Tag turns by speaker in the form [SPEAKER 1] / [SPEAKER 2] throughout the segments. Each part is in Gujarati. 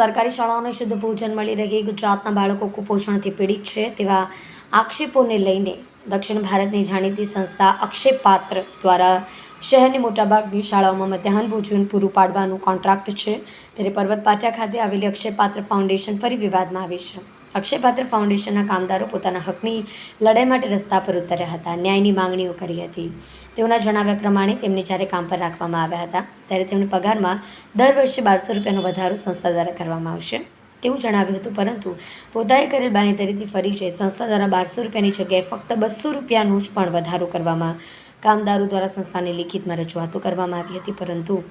[SPEAKER 1] સરકારી શાળાઓને શુદ્ધ ભોજન મળી રહે. ગુજરાતના બાળકો કુપોષણથી પીડિત છે તેવા આક્ષેપોને લઈને દક્ષિણ ભારતની જાણીતી સંસ્થા અક્ષયપાત્ર દ્વારા શહેરની મોટાભાગની શાળાઓમાં મધ્યાહન ભોજન પૂરું પાડવાનું કોન્ટ્રાક્ટ છે. ત્યારે પર્વત પાટિયા ખાતે આવેલી અક્ષયપાત્ર ફાઉન્ડેશન ફરી વિવાદમાં આવી છે. અક્ષયપાત્ર ફાઉન્ડેશનના કામદારો પોતાના હકની લડાઈ માટે રસ્તા પર ઉતર્યા હતા. ન્યાયની માંગણીઓ કરી હતી. તેઓના જણાવ્યા પ્રમાણે તેમને જ્યારે કામ પર રાખવામાં આવ્યા હતા, ત્યારે તેમને પગારમાં દર વર્ષે બારસો રૂપિયાનો વધારો સંસ્થા દ્વારા કરવામાં આવશે તેવું જણાવ્યું હતું. પરંતુ પોતાએ કરેલ બાંહેધરીથી ફરી જઈ સંસ્થા દ્વારા બારસો રૂપિયાની જગ્યાએ ફક્ત બસો રૂપિયાનો જ પણ વધારો કરવામાં કામદારો દ્વારા સંસ્થાને લિખિતમાં રજૂઆતો કરવામાં આવી હતી. પરંતુ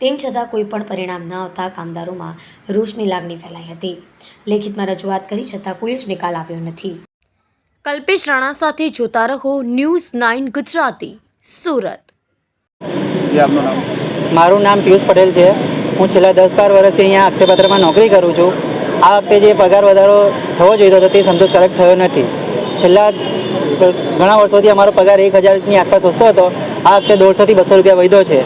[SPEAKER 1] તેમ છતાં કોઈ પણ પરિણામ ન આવતા કામદારોમાં રોષની લાગણી ફેલાઈ હતી. લેખિતમાં રજૂઆત કરી છતાં કોઈ જ નિકાલ આવ્યો નથી. કલ્પેશ રાણા સાથે જોતા રહો ન્યૂઝ નાઇન ગુજરાતી સુરત.
[SPEAKER 2] જે આપનું નામ?
[SPEAKER 3] મારું નામ પિયુષ પટેલ છે. હું છેલ્લા દસ બાર વર્ષથી અહીંયા અક્ષયપત્રમાં નોકરી કરું છું. આ વખતે જે પગાર વધારો થવો જોઈતો હતો તે સંતોષકારક થયો નથી. છેલ્લા ઘણા વર્ષોથી અમારો પગાર એક હજારની આસપાસ વસતો હતો. આ વખતે દોઢસોથી બસો રૂપિયા વધ્યો છે.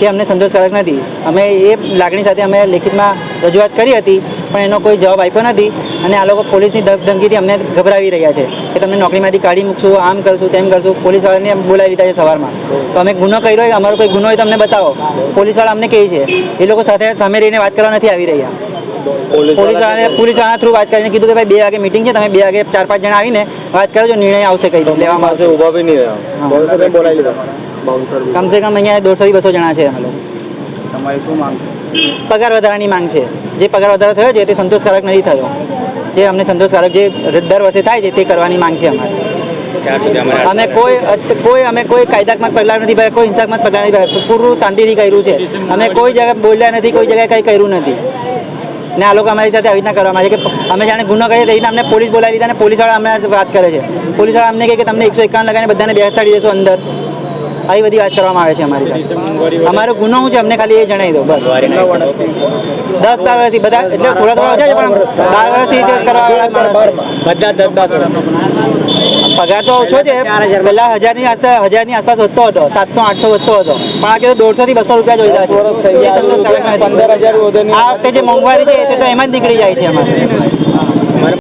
[SPEAKER 3] તે અમને સંતોષકારક નથી. અમે એ લાગણી સાથે અમે લેખિતમાં રજૂઆત કરી હતી પણ એનો કોઈ જવાબ આપ્યો નથી અને આ લોકો પોલીસની ધમ- ધમકીથી અમને ગભરાવી રહ્યા છે કે તમને નોકરીમાંથી કાઢી મૂકશું આમ કરશું તેમ કરશું પોલીસવાળાને બોલાવી લીધા છે સવારમાં. તો અમે ગુનો કર્યો હોય અમારો કોઈ ગુનો હોય તો અમને બતાવો. પોલીસવાળા અમને કહે છે. એ લોકો સાથે સામે રહીને વાત કરવા નથી આવી રહ્યા. પોલીસવાળાને પોલીસવાળા થ્રુ વાત કરીને કીધું કે ભાઈ બે વાગે મિટિંગ છે તમે બે વાગે ચાર પાંચ જણા આવીને વાત કરજો નિર્ણય આવશે કઈ લેવામાં આવશે.
[SPEAKER 2] ઊભા બી નહીં રહ્યા.
[SPEAKER 3] કમસે કમ અહીંયા દોઢસોથી બસો જણા છે અમે લોકો.
[SPEAKER 2] તમારી શું માંગ છે?
[SPEAKER 3] પગાર વધારાની માંગ છે. જે પગાર વધારો થયો છે તે સંતોષકારક નથી થયો. જે અમને સંતોષકારક જે દર વર્ષે થાય છે તે કરવાની માંગ છે અમારી. અમે કોઈ કોઈ અમે કોઈ કાયદાત્મક પગલાં નથી ભર્યા કોઈ હિંસાત્મક પગલાં નથી ભર્યા. પૂરું શાંતિથી કર્યું છે. અમે કોઈ જગ્યાએ બોલ્યા નથી કોઈ જગ્યાએ કંઈ કર્યું નથી. ને આ લોકો અમારી સાથે આવી રીતના કરવામાં આવે છે કે અમે જાણે ગુનો કરીએ તો રીતના અમને પોલીસ બોલાવી લીધા અને પોલીસવાળા અમને વાત કરે છે. પોલીસવાળા અમને કહે કે તમને એકસો એકાવન લગાવીને બધાને બેસાડી દેશું અંદર. આવી બધી વાત કરવામાં આવે છે અમારી અમારો ગુનો હું છે અમને ખાલી એ જણાવી દો બસ. દસ બાર વર્ષથી બધા એટલે થોડા થોડા ઓછા છે પણ બાર વર્ષથી કરવાવાળા માણસ
[SPEAKER 2] બધા દસ
[SPEAKER 3] પગાર તો ઓછો છે પહેલા હજારની આસપાસ હજારની આસપાસ વધતો હતો સાતસો આઠસો વધતો હતો. પણ આ કીધું દોઢસો થી બસો રૂપિયા જોઈતા છે. આ વખતે જે મોંઘવારી છે તે તો એમાં જ નીકળી જાય છે અમારે